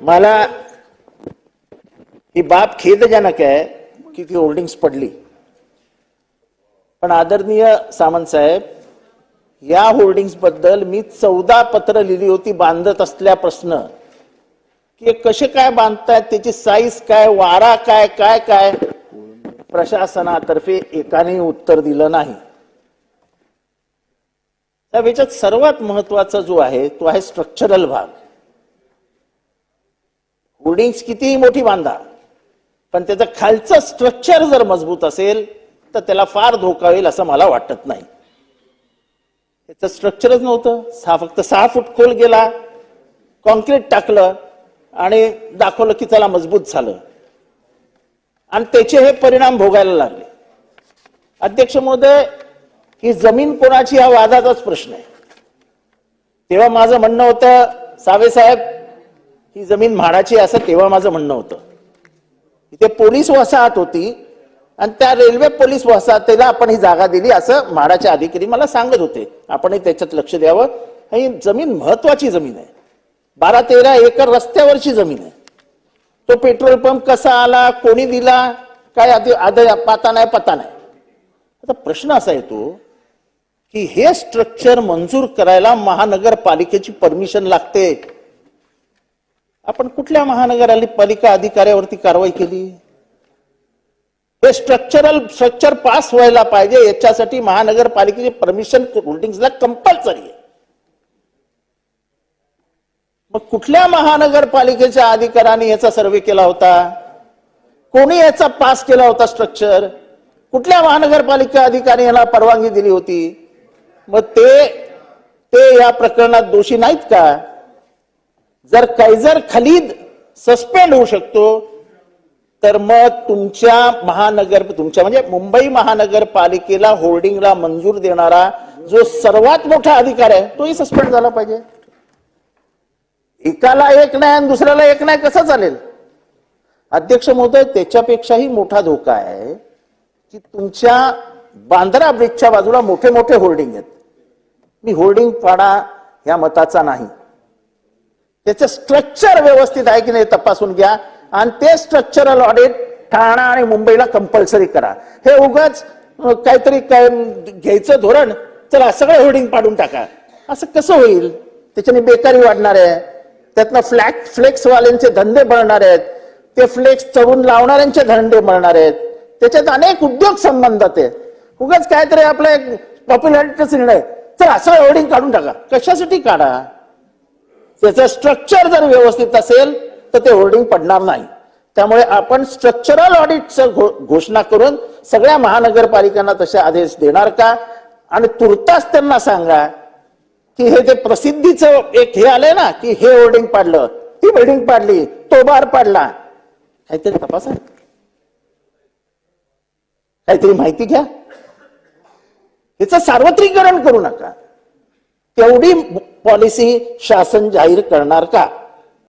मला ही बाब खेदजनक आहे की ती होल्डिंग्स पडली. पण आदरणीय सामंत साहेब या होल्डिंग्सबद्दल मी चौदा पत्र लिहिली होती बांधत असल्या प्रश्न. की कसे काय बांधतायत त्याची साईज काय वारा काय काय काय? प्रशासनातर्फे एकाने उत्तर दिलं नाही. साहेब याच्यात सर्वात महत्त्वाचा जो आहे तो आहे स्ट्रक्चरल भाग. होर्डिंग्स कितीही मोठी बांधा पण त्याचं खालचं स्ट्रक्चर जर मजबूत असेल तर त्याला फार धोका होईल असं मला वाटत नाही. त्याचं स्ट्रक्चरच नव्हतं. सहा फक्त सहा फूट खोल गेला कॉन्क्रीट टाकलं आणि दाखवलं की त्याला मजबूत झालं. आणि त्याचे हे परिणाम भोगायला लागले. अध्यक्ष महोदय ही जमीन कोणाची हा वादाचाच प्रश्न आहे. तेव्हा माझं म्हणणं होतं सावे साहेब ही जमीन म्हाडाची असं तेव्हा माझं म्हणणं होतं. इथे पोलीस वसाहत होती आणि त्या रेल्वे पोलीस वसाहतीला आपण ही जागा दिली असं म्हाडाचे अधिकारी मला सांगत होते. आपणही त्याच्यात लक्ष द्यावं. ही जमीन महत्वाची जमीन आहे. बारा तेरा एकर रस्त्यावरची जमीन आहे. तो पेट्रोल पंप कसा आला कोणी दिला काय आधी आधी पाता नाही पता नाही. आता प्रश्न असा येतो की हे स्ट्रक्चर मंजूर करायला महानगरपालिकेची परमिशन लागते. आपण कुठल्या महानगरपालिका अधिकाऱ्यावरती कारवाई केली? हे स्ट्रक्चरल स्ट्रक्चर पास व्हायला पाहिजे याच्यासाठी महानगरपालिकेची परमिशन होल्डिंग्सला कंपल्सरी आहे. मग कुठल्या महानगरपालिकेच्या अधिकाऱ्याने याचा सर्वे केला होता? कोणी याचा पास केला होता स्ट्रक्चर कुठल्या महानगरपालिका अधिकारी याला परवानगी दिली होती? मग ते ते या प्रकरणात दोषी नाहीत का? जर कैजर खलीद सस्पेंड होऊ शकतो तर मग तुमच्या महानगर तुमच्या म्हणजे मुंबई महानगरपालिकेला होर्डिंगला मंजूर देणारा जो सर्वात मोठा अधिकार आहे तोही सस्पेंड झाला पाहिजे. एकाला एक नाही आणि दुसऱ्याला एक नाही कसं चालेल? अध्यक्ष महोदय त्याच्यापेक्षाही मोठा धोका आहे की तुमच्या बांद्रा ब्रिजच्या बाजूला मोठे मोठे होर्डिंग आहेत. मी होर्डिंग पाडा ह्या मताचा नाही. त्याचं स्ट्रक्चर व्यवस्थित आहे की नाही तपासून घ्या. आणि ते स्ट्रक्चरल ऑडिट ठाणा आणि मुंबईला कंपल्सरी करा. हे उगाच काहीतरी काय घ्यायचं धोरण चला सगळं होर्डिंग पाडून टाका. असं कसं होईल? त्याच्याने बेकारी वाढणार आहे. त्यातनं फ्लॅक फ्लेक्सवाल्यांचे धंदे बळणार आहेत. ते फ्लेक्स चढून लावणाऱ्यांचे धंदे बळणार आहेत. त्याच्यात अनेक उद्योग संबंधात आहेत. उगाच काहीतरी आपलं एक पॉप्युलॅरिटीच निर्णय. चला सगळं होर्डिंग काढून टाका. कशासाठी काढा? त्याचं स्ट्रक्चर जर व्यवस्थित असेल तर ते होर्डिंग पडणार नाही. त्यामुळे आपण स्ट्रक्चरल ऑडिटचं घोषणा करून सगळ्या महानगरपालिकांना तसे आदेश देणार का? आणि तुर्तास त्यांना सांगा की हे जे प्रसिद्धीचं एक हे आलंय ना की हे होर्डिंग पाडलं ही बिल्डिंग पाडली तो बार पाडला. काहीतरी तपासा. काहीतरी माहिती घ्या. याचं सार्वत्रिकरण करू नका. तेवढी पॉलिसी शासन जाहीर करणार का?